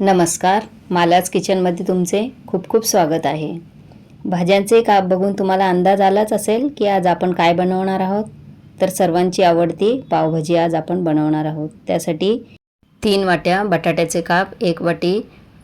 नमस्कार मालाच किचनमध्ये तुमचे खूप खूप स्वागत आहे. भाज्यांचे काप बघून तुम्हाला अंदाज आलाच असेल की आज आपण काय बनवणार आहोत? तर सर्वांची आवडती पावभाजी आज आपण बनवणार आहोत. त्यासाठी तीन वाट्या बटाट्याचे काप एक वाटी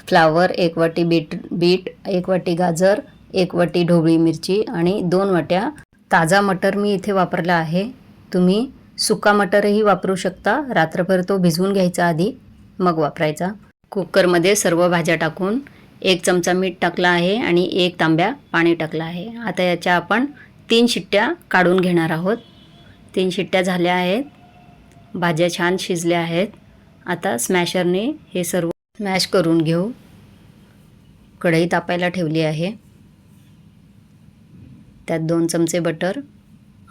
फ्लावर एक वाटी बीट बीट एक वाटी गाजर एक वाटी ढोबळी मिरची आणि दोन वाट्या ताजा मटर मी इथे वापरला आहे. तुम्ही सुका मटरही वापरू शकता. रात्रभर तो भिजवून घ्यायचा आधी मग वापरायचा. कुकरमध्ये सर्व भाज्या टाकून एक चमचा मीठ टाकला आहे आणि एक तांब्या पाणी टाकलं आहे. आता याच्या आपण तीन शिट्ट्या काढून घेणार आहोत. तीन शिट्ट्या झाल्या आहेत. भाज्या छान शिजल्या आहेत. आता स्मॅशरने हे सर्व स्मॅश करून घेऊ. कढई तापायला ठेवली आहे. त्यात दोन चमचे बटर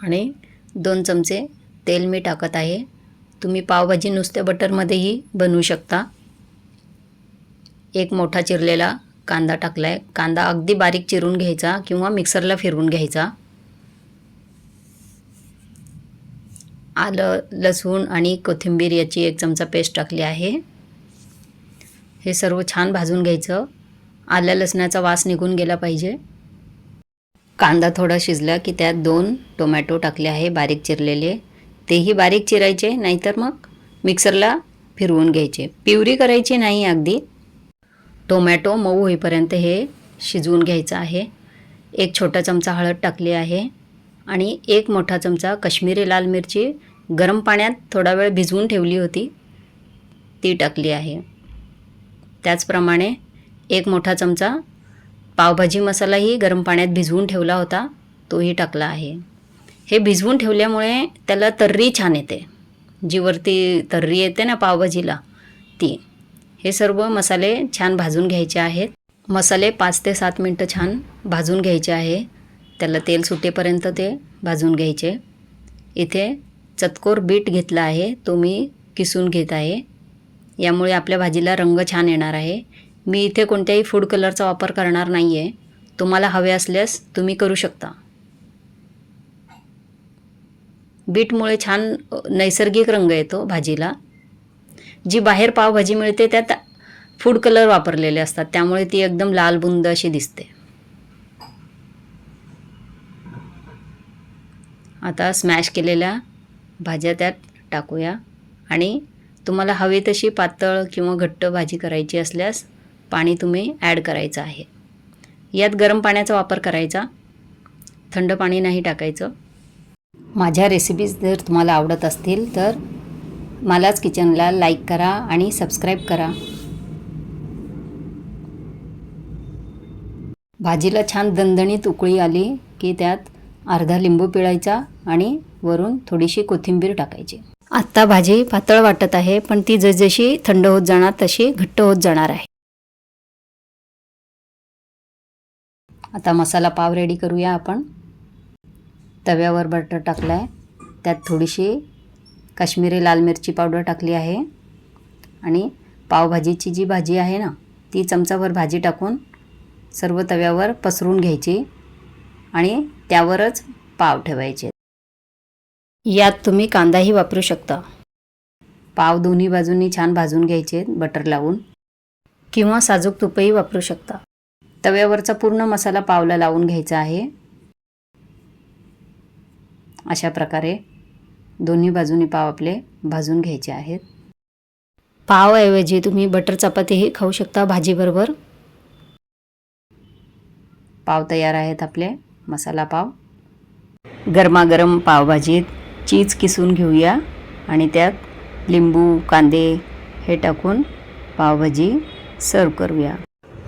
आणि दोन चमचे तेल मी टाकत आहे. तुम्ही पावभाजी नुसत्या बटरमध्येही बनवू शकता. एक मोठा चिरलेला कांदा टाकला आहे कांदा अगदी बारीक चिरून घ्यायचा किंवा मिक्सरला फिरवून घ्यायचा. आलं लसूण आणि कोथिंबीर याची एक चमचा पेस्ट टाकली आहे. हे सर्व छान भाजून घ्यायचं. आल्या लसणाचा वास निघून गेला पाहिजे. कांदा थोडा शिजला की त्यात दोन टोमॅटो टाकले आहे बारीक चिरलेले. तेही बारीक चिरायचे नाहीतर मग मिक्सरला फिरवून घ्यायचे. पिवरी करायची नाही अगदी. टोमॅटो मऊ होईपर्यंत हे शिजवून घ्यायचं आहे. एक छोटा चमचा हळद टाकली आहे आणि एक मोठा चमचा कश्मीरी लाल मिरची गरम पाण्यात थोडा वेळ भिजवून ठेवली होती. ती टाकली आहे. त्याचप्रमाणे एक मोठा चमचा पावभाजी मसालाही गरम पाण्यात भिजवून ठेवला होता तोही टाकला आहे. हे भिजवून ठेवल्यामुळे त्याला तर्री छान येते. जी वरती तर्री येते ना पावभाजीला ती हे सर्व मसाले छान भाजून घ्यायचे आहेत. मसाले पाच ते सात मिनटं छान भाजून घ्यायचे आहे. त्याला तेल सुटेपर्यंत ते भाजून घ्यायचे. इथे चतकोर बीट घेतला आहे. तो मी किसून घेत आहे. यामुळे आपल्या भाजीला रंग छान येणार आहे. मी इथे कोणत्याही फूड कलरचा वापर करणार नाही आहे तुम्हाला हवे असल्यास तुम्ही करू शकता. बीटमुळे छान नैसर्गिक रंग येतो भाजीला. जी बाहेर पावभाजी मिळते त्यात फूड कलर वापरलेले असतात. त्यामुळे ती एकदम लाल बुंद अशी दिसते. आता स्मॅश केलेल्या भाज्या त्यात टाकूया. आणि तुम्हाला हवी तशी पातळ किंवा घट्ट भाजी करायची असल्यास पाणी तुम्ही ॲड करायचं आहे. यात गरम पाण्याचा वापर करायचा. थंड पाणी नाही टाकायचं. माझ्या रेसिपीज जर तुम्हाला आवडत असतील तर मलाच किचनला लाईक करा आणि सबस्क्राईब करा. भाजीला छान दणदणीत उकळी आली की त्यात अर्धा लिंबू पिळायचा आणि वरून थोडीशी कोथिंबीर टाकायची. आत्ता भाजी पातळ वाटत आहे पण ती जसजशी थंड होत जाणार तशी घट्ट होत जाणार आहे. आता मसाला पाव रेडी करूया आपण. तव्यावर बटर टाकला आहे त्यात थोडीशी काश्मीरी लाल मिरची पावडर टाकली आहे. आणि पावभाजीची जी भाजी आहे ना ती चमचाभर भाजी टाकून सर्व तव्यावर पसरून घ्यायची आणि त्यावरच पाव ठेवायचे. यात तुम्ही कांदाही वापरू शकता. पाव दोन्ही बाजूंनी छान भाजून घ्यायचे बटर लावून. किंवा साजूक तुपही वापरू शकता. तव्यावरचा पूर्ण मसाला पावला लावून घ्यायचा आहे. अशा प्रकारे दोन्ही बाजूनी पाव आपले भाजून घ्यायचे आहेत. पावऐवजी तुम्ही बटर चपातीही खाऊ शकता भाजीबरोबर. पाव तयार आहेत आपले. मसाला पाव. गरमागरम पावभाजीत चीज किसून घेऊया आणि त्यात लिंबू कांदे हे टाकून पावभाजी सर्व करूया.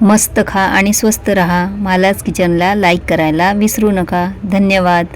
मस्त खा आणि स्वस्त रहा. मालाच किचनला लाईक करायला विसरू नका. धन्यवाद.